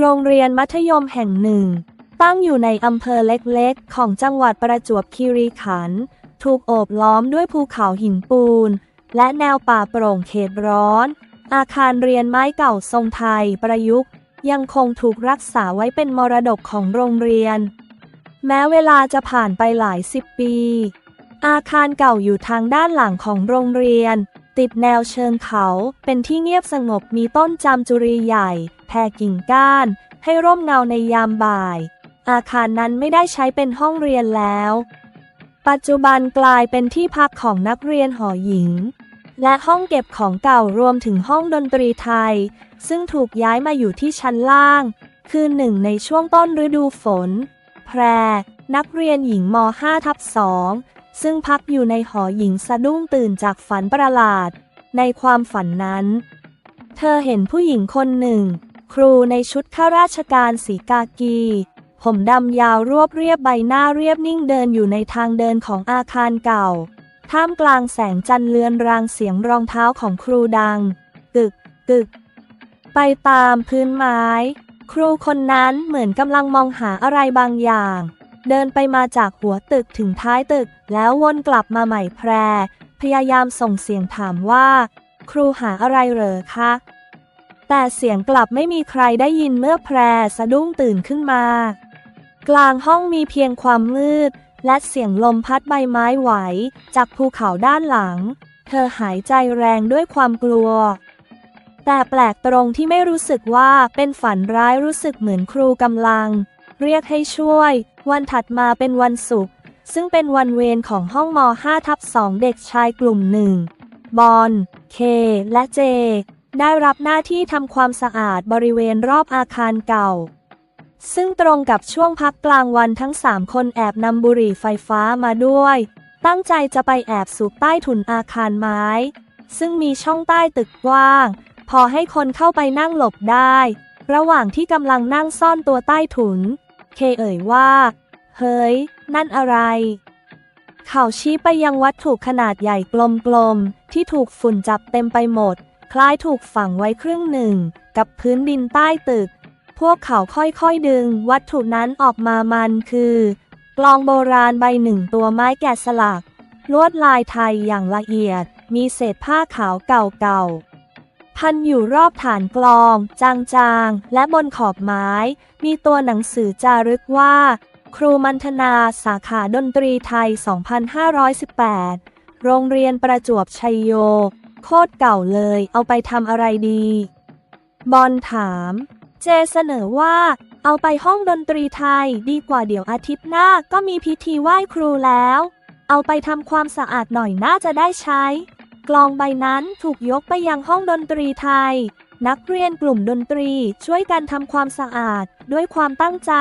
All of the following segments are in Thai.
โรงเรียนมัธยมแห่งหนึ่ง ตั้งอยู่ในอำเภอเล็กๆ ของจังหวัดประจวบคีรีขันธ์ถูกโอบล้อมด้วยภูเขาหินปูน และแนวป่าโปร่งเขตร้อน อาคารเรียนไม้เก่าทรงไทยประยุกต์ ยังคงถูกรักษาไว้เป็นมรดกของโรงเรียน แม้เวลาจะผ่านไปหลายสิบปี อาคารเก่าอยู่ทางด้านหลังของโรงเรียน ติดแนวเชิงเขา เป็นที่เงียบสงบมีต้นจามจุรีใหญ่ แผ่กิ่งก้าน ให้ร่มเงาในยามบ่าย อาคารนั้นไม่ได้ใช้เป็นห้องเรียนแล้ว ปัจจุบันกลายเป็นที่พักของนักเรียนหอหญิง และห้องเก็บของเก่ารวมถึงห้องดนตรีไทย ซึ่งถูกย้ายมาอยู่ที่ชั้นล่าง คือหนึ่งในช่วงต้นฤดูฝน แพรนักเรียนหญิงม 5 ทับ2 ซึ่งพักอยู่ในหอหญิงสะดุ้งตื่นจากฝันประหลาด ในความฝันนั้น เธอเห็นผู้หญิงคนหนึ่ง ครูในชุดข้าราชการสีกากี ผมดำยาวรวบเรียบใบหน้าเรียบนิ่งเดินอยู่ในทางเดินของอาคารเก่า ท่ามกลางแสงจันทร์เลือนรางเสียงรองเท้าของครูดัง กึกกึก ไปตามพื้นไม้ ครูคนนั้นเหมือนกำลังมองหาอะไรบางอย่าง เดินไปมาจากหัวตึกถึงท้ายตึก แล้ววนกลับมาใหม่แพร พยายามส่งเสียงถามว่า ครูหาอะไรเหรอคะ แต่เสียงกลับไม่มีใครได้ยินเมื่อแพรสะดุ้งตื่นขึ้นมา กลางห้องมีเพียงความมืด และเสียงลมพัดใบไม้ไหว จากภูเขาด้านหลัง เธอหายใจแรงด้วยความกลัวแต่แปลกตรงที่ไม่รู้สึกว่าเป็นฝันร้ายรู้สึกเหมือนครูกำลัง เรียกให้ช่วย วันถัดมาเป็นวันศุกร์ซึ่งเป็นวันเวรของห้องม 5 ทับ2เด็กชายกลุ่มหนึ่งบอลเค และเจ ได้รับหน้าที่ทำความสะอาดบริเวณรอบอาคารเก่า ซึ่งตรงกับช่วงพักกลางวันทั้งสามคนแอบนำบุหรี่ไฟฟ้ามาด้วย ตั้งใจจะไปแอบสูบใต้ถุนอาคารไม้ ซึ่งมีช่องใต้ตึกกว้าง พอให้คนเข้าไปนั่งหลบได้ ระหว่างที่กำลังนั่งซ่อนตัวใต้ถุน เคเอ่ยว่า เฮ้ย นั่นอะไร เขาชี้ไปยังวัตถุขนาดใหญ่กลมๆ ที่ถูกฝุ่นจับเต็มไปหมด คล้ายถูกฝังไว้ครึ่งหนึ่ง กับพื้นดินใต้ตึก พวกเขาค่อยๆดึง วัตถุนั้นออกมามันคือกลองโบราณใบหนึ่งตัวไม้แกะสลัก ลวดลายไทยอย่างละเอียด มีเศษผ้าขาวเก่าๆ พันอยู่รอบฐานกลอง จางๆ และบนขอบไม้ มีตัวหนังสือจารึกว่า ครูมันธนาสาขาดนตรีไทย 2518 โรงเรียนประจวบชัยโย โคตรเก่าเลยเอาไปทำอะไรดี บอลถาม เจเสนอว่า เอาไปห้องดนตรีไทยดีกว่าเดี๋ยวอาทิตย์หน้าก็มีพิธีไหว้ครูแล้ว เอาไปทำความสะอาดหน่อยน่าจะได้ใช้ กลองใบนั้นถูกยกไปยังห้องดนตรีไทย นักเรียนกลุ่มดนตรีช่วยกันทำความสะอาดด้วยความตั้งใจ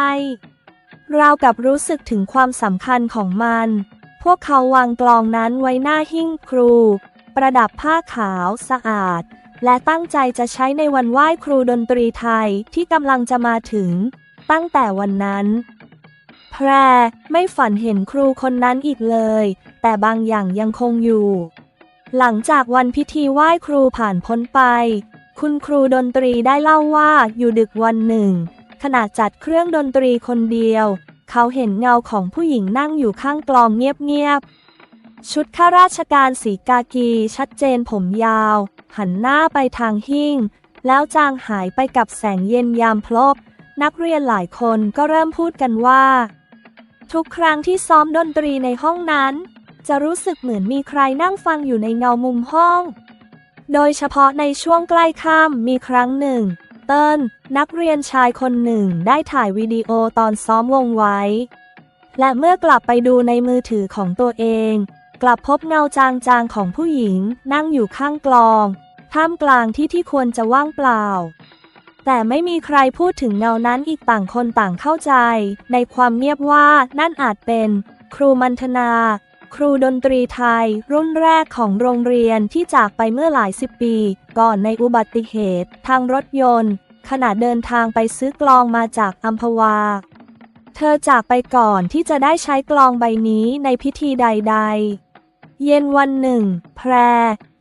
ราวกับรู้สึกถึงความสำคัญของมัน พวกเขาวางกลองนั้นไว้หน้าหิ้งครู ประดับผ้าขาวสะอาด และตั้งใจจะใช้ในวันไหว้ครูดนตรีไทยที่กำลังจะมาถึง ตั้งแต่วันนั้นแพรไม่ฝันเห็นครูคนนั้นอีกเลย แต่บางอย่างยังคงอยู่ หลังจากวันพิธีไหว้ครูผ่านพ้นไป คุณครูดนตรีได้เล่าว่าอยู่ดึกวันหนึ่ง ขณะจัดเครื่องดนตรีคนเดียว เขาเห็นเงาของผู้หญิงนั่งอยู่ข้างกลองเงียบๆ ชุดข้าราชการสีกากีชัดเจนผมยาว หันหน้าไปทางหิ้ง แล้วจางหายไปกับแสงเย็นยามพลบ นักเรียนหลายคนก็เริ่มพูดกันว่า ทุกครั้งที่ซ้อมดนตรีในห้องนั้น จะรู้สึกเหมือนมีใครนั่งฟังอยู่ในเงามุมห้อง โดยเฉพาะในช่วงใกล้ค่ำมีครั้งหนึ่ง เติ้ลนักเรียนชายคนหนึ่งได้ถ่ายวิดีโอตอนซ้อมวงไว้ และเมื่อกลับไปดูในมือถือของตัวเอง กลับพบเงาจางๆของผู้หญิง นั่งอยู่ข้างกลอง ท่ามกลางที่ที่ควรจะว่างเปล่า แต่ไม่มีใครพูดถึงเงานั้นอีกต่างคนต่างเข้าใจ ในความเงียบว่านั่นอาจเป็น ครูมันธนา ครูดนตรีไทย รุ่นแรกของโรงเรียนที่จากไปเมื่อหลายสิบปี ก่อนในอุบัติเหตุ ทางรถยนต์ ขณะเดินทางไปซื้อกลองมาจากอัมพวา เธอจากไปก่อนที่จะได้ใช้กลองใบนี้ในพิธีใด ๆ เย็นวันหนึ่ง แพร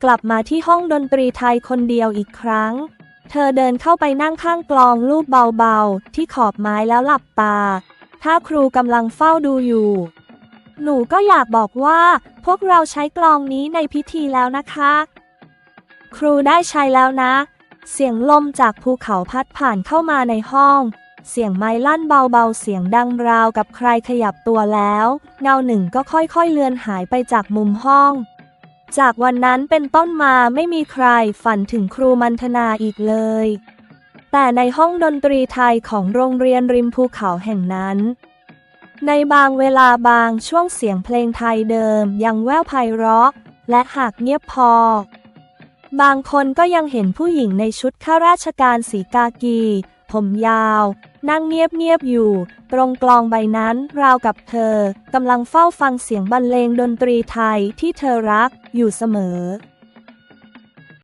กลับมาที่ห้องดนตรีไทยคนเดียวอีกครั้ง เธอเดินเข้าไปนั่งข้างกลองรูปเบาๆ ที่ขอบไม้แล้วหลับตา ถ้าครูกำลังเฝ้าดูอยู่ หนูก็อยากบอกว่า พวกเราใช้กลองนี้ในพิธีแล้วนะคะ ครูได้ใช้แล้วนะ เสียงลมจากภูเขาพัดผ่านเข้ามาในห้อง เสียงไม้ลั่นเบาๆ เสียงดังราวกับใครขยับตัวแล้ว เงาหนึ่งก็ค่อยๆเลือนหายไปจากมุมห้อง จากวันนั้นเป็นต้นมาไม่มีใครฝันถึงครูมันธนาอีกเลย แต่ในห้องดนตรีไทยของโรงเรียนริมภูเขาแห่งนั้น ในบางเวลาบางช่วงเสียงเพลงไทยเดิมยังแว่วไพเราะ และหากเงียบพอ บางคนก็ยังเห็นผู้หญิงในชุดข้าราชการสีกากี ผมยาว นั่งเงียบๆอยู่ ตรงกลองใบนั้นราวกับเธอกำลังเฝ้าฟังเสียงบรรเลงดนตรีไทยที่เธอรักอยู่เสมอ